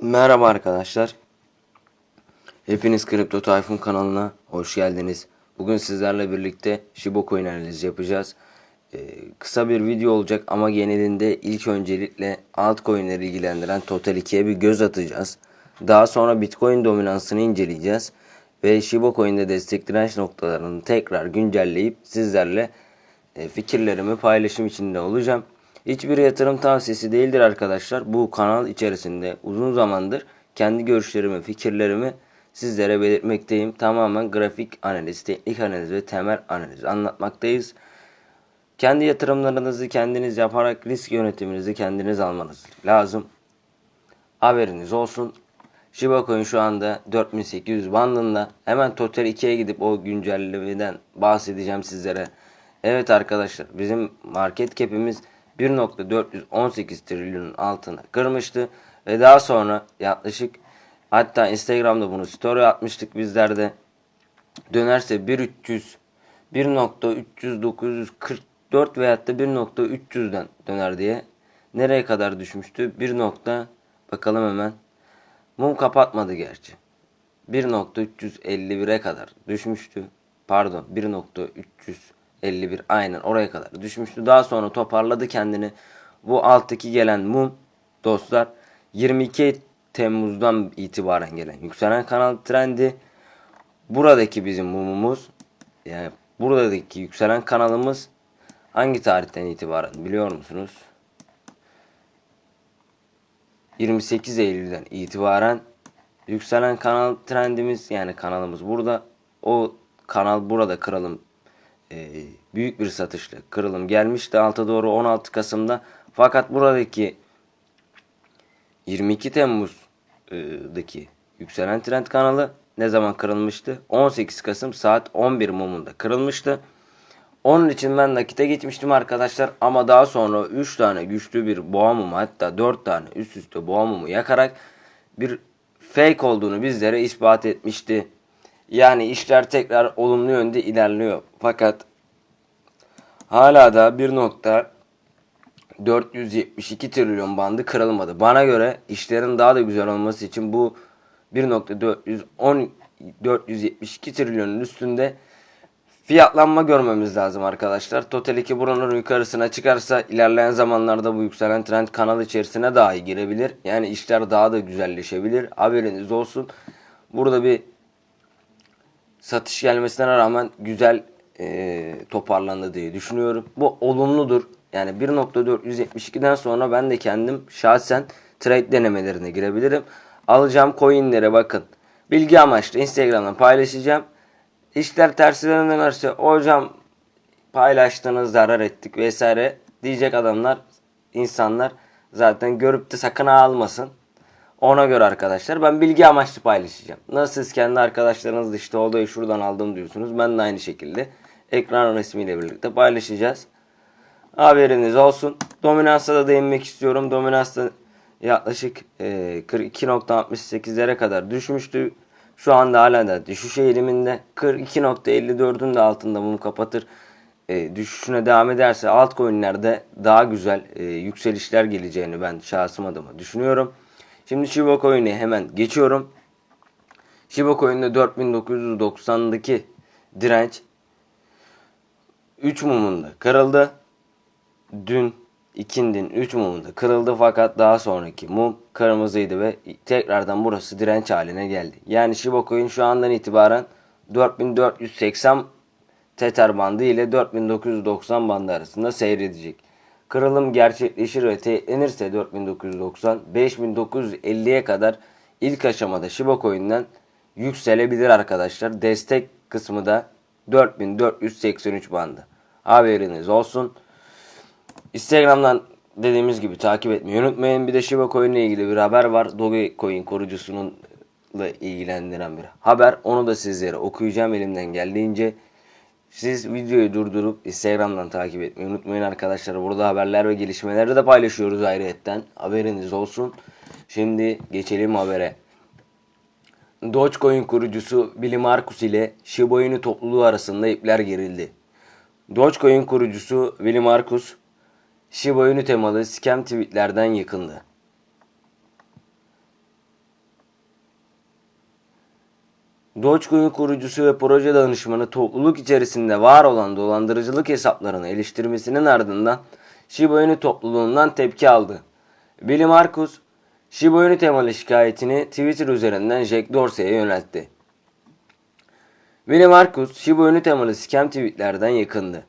Merhaba arkadaşlar. Hepiniz Kripto Tayfun kanalına hoş geldiniz. Bugün sizlerle birlikte Shiba Coin analizi yapacağız. Ee, kısa bir video olacak ama genelinde ilk öncelikle altcoin'leri ilgilendiren Total 2'ye bir göz atacağız. Daha sonra Bitcoin dominansını inceleyeceğiz. Ve Shiba Coin'de destek direnç noktalarını tekrar güncelleyip sizlerle e, fikirlerimi paylaşım içinde olacağım. Hiçbir yatırım tavsiyesi değildir arkadaşlar. Bu kanal içerisinde uzun zamandır kendi görüşlerimi, fikirlerimi sizlere belirtmekteyim. Tamamen grafik analiz, teknik analiz ve temel analiz anlatmaktayız. Kendi yatırımlarınızı kendiniz yaparak risk yönetiminizi kendiniz almanız lazım. Haberiniz olsun. Shiba Coin şu anda 4800 bandında. Hemen Total 2'ye gidip o güncellemeden bahsedeceğim sizlere. Evet arkadaşlar bizim market cap'imiz 1.418 trilyonun altına kırmıştı. Ve daha sonra yaklaşık hatta Instagram'da bunu story atmıştık bizler de. Dönerse 1300 1.3944 veyahut da 1.300'den döner diye. Nereye kadar düşmüştü? 1. nokta bakalım hemen. Mum kapatmadı gerçi. 1.351'e kadar düşmüştü. Pardon 1.351 aynen oraya kadar düşmüştü. Daha sonra toparladı kendini. Bu alttaki gelen mum dostlar 22 Temmuz'dan itibaren gelen yükselen kanal trendi. Buradaki bizim mumumuz yani buradaki yükselen kanalımız hangi tarihten itibaren biliyor musunuz? 28 Eylül'den itibaren yükselen kanal trendimiz yani kanalımız burada. O kanal burada kırılım e, büyük bir satışla kırılım gelmişti alta doğru 16 Kasım'da. Fakat buradaki 22 Temmuz'daki yükselen trend kanalı ne zaman kırılmıştı? 18 Kasım saat 11 mumunda kırılmıştı. Onun için ben nakite geçmiştim arkadaşlar ama daha sonra 3 tane güçlü bir boğa mumu hatta 4 tane üst üste boğa mumu yakarak bir fake olduğunu bizlere ispat etmişti. Yani işler tekrar olumlu yönde ilerliyor. Fakat hala da 1.472 trilyon bandı kırılmadı. Bana göre işlerin daha da güzel olması için bu 1.410 472 trilyonun üstünde fiyatlanma görmemiz lazım arkadaşlar. Total 2 buranın yukarısına çıkarsa ilerleyen zamanlarda bu yükselen trend kanal içerisine dahi girebilir. Yani işler daha da güzelleşebilir. Haberiniz olsun. Burada bir satış gelmesine rağmen güzel e, toparlandı diye düşünüyorum. Bu olumludur. Yani 1.472'den sonra ben de kendim şahsen trade denemelerine girebilirim. Alacağım coinlere bakın. Bilgi amaçlı Instagram'dan paylaşacağım. İşler tersine dönerse hocam paylaştığınız zarar ettik vesaire diyecek adamlar insanlar zaten görüp de sakın almasın. Ona göre arkadaşlar ben bilgi amaçlı paylaşacağım. Nasıl siz kendi arkadaşlarınız işte odayı şuradan aldım diyorsunuz. Ben de aynı şekilde ekran resmiyle birlikte paylaşacağız. Haberiniz olsun. Dominansa da değinmek istiyorum. Dominansta yaklaşık e, 42.68'lere kadar düşmüştü. Şu anda hala da düşüş eğiliminde. 42.54'ün de altında bunu kapatır. E, düşüşüne devam ederse altcoin'lerde daha güzel e, yükselişler geleceğini ben şahsım adıma düşünüyorum. Şimdi Shiba Coin'e hemen geçiyorum. Shiba Coin'de 4990'daki direnç 3 mumunda kırıldı. Dün ikindin 3 mumunda kırıldı fakat daha sonraki mum kırmızıydı ve tekrardan burası direnç haline geldi. Yani Shiba Coin şu andan itibaren 4480 Tether bandı ile 4990 bandı arasında seyredecek. Kırılım gerçekleşir ve teyitlenirse 4990 5950'ye kadar ilk aşamada Shiba Coin'den yükselebilir arkadaşlar. Destek kısmı da 4483 bandı. Haberiniz olsun. Instagram'dan dediğimiz gibi takip etmeyi unutmayın. Bir de Shiba Coin ile ilgili bir haber var. Dogecoin kurucusunun ile ilgilendiren bir haber. Onu da sizlere okuyacağım elimden geldiğince. Siz videoyu durdurup Instagram'dan takip etmeyi unutmayın arkadaşlar. Burada haberler ve gelişmeleri de paylaşıyoruz ayrıyetten. Haberiniz olsun. Şimdi geçelim habere. Dogecoin kurucusu Billy Markus ile Shiba Inu topluluğu arasında ipler gerildi. Dogecoin kurucusu Billy Markus, Shiba Inu temalı scam tweetlerden yakındı. Dogecoin kurucusu ve proje danışmanı topluluk içerisinde var olan dolandırıcılık hesaplarını eleştirmesinin ardından Shiba Inu topluluğundan tepki aldı. Billy Markus, Shiba Inu temalı şikayetini Twitter üzerinden Jack Dorsey'e yöneltti. Billy Markus, Shiba Inu temalı scam tweetlerden yakındı.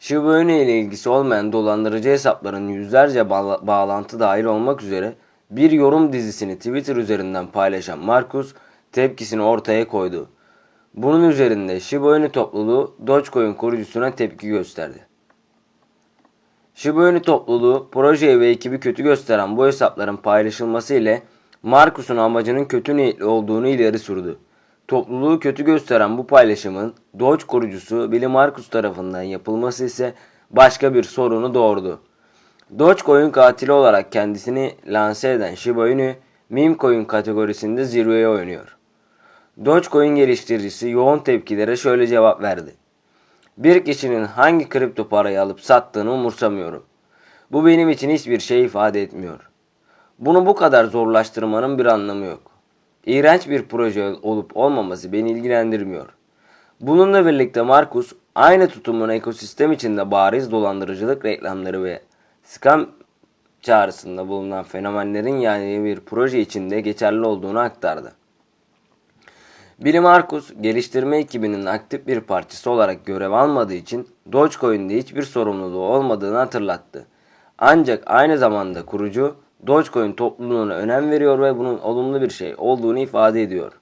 Shiba Inu ile ilgisi olmayan dolandırıcı hesapların yüzlerce bağla- bağlantı dahil olmak üzere bir yorum dizisini Twitter üzerinden paylaşan Markus tepkisini ortaya koydu. Bunun üzerinde Shiba Inu topluluğu Dogecoin kurucusuna tepki gösterdi. Shiba Inu topluluğu projeyi ve ekibi kötü gösteren bu hesapların paylaşılması ile Markus'un amacının kötü niyetli olduğunu ileri sürdü. Topluluğu kötü gösteren bu paylaşımın Doge kurucusu Billy Markus tarafından yapılması ise başka bir sorunu doğurdu. Dogecoin katili olarak kendisini lanse eden Shiba Inu, meme coin kategorisinde zirveye oynuyor. Dogecoin geliştiricisi yoğun tepkilere şöyle cevap verdi. Bir kişinin hangi kripto parayı alıp sattığını umursamıyorum. Bu benim için hiçbir şey ifade etmiyor. Bunu bu kadar zorlaştırmanın bir anlamı yok. İğrenç bir proje olup olmaması beni ilgilendirmiyor. Bununla birlikte Markus aynı tutumun ekosistem içinde bariz dolandırıcılık reklamları ve scam çağrısında bulunan fenomenlerin yani bir proje içinde geçerli olduğunu aktardı. Billy Markus, geliştirme ekibinin aktif bir parçası olarak görev almadığı için Dogecoin'de hiçbir sorumluluğu olmadığını hatırlattı. Ancak aynı zamanda kurucu Dogecoin topluluğuna önem veriyor ve bunun olumlu bir şey olduğunu ifade ediyor.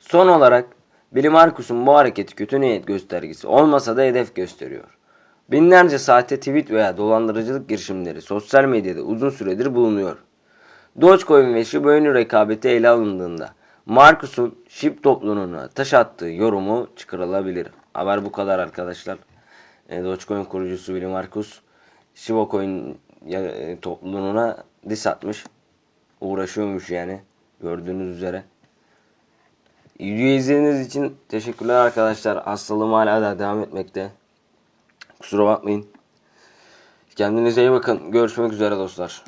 Son olarak Billy Markus'un bu hareketi kötü niyet göstergesi olmasa da hedef gösteriyor. Binlerce sahte tweet veya dolandırıcılık girişimleri sosyal medyada uzun süredir bulunuyor. Dogecoin ve Shiba Inu rekabeti ele alındığında Markus'un SHIB topluluğuna taş attığı yorumu çıkarılabilir. Haber bu kadar arkadaşlar. E, Dogecoin kurucusu Billy Markus Shiba Coin e, topluluğuna diss atmış. Uğraşıyormuş yani. Gördüğünüz üzere. Videoyu izlediğiniz için teşekkürler arkadaşlar. Hastalığım hala da devam etmekte. Kusura bakmayın. Kendinize iyi bakın. Görüşmek üzere dostlar.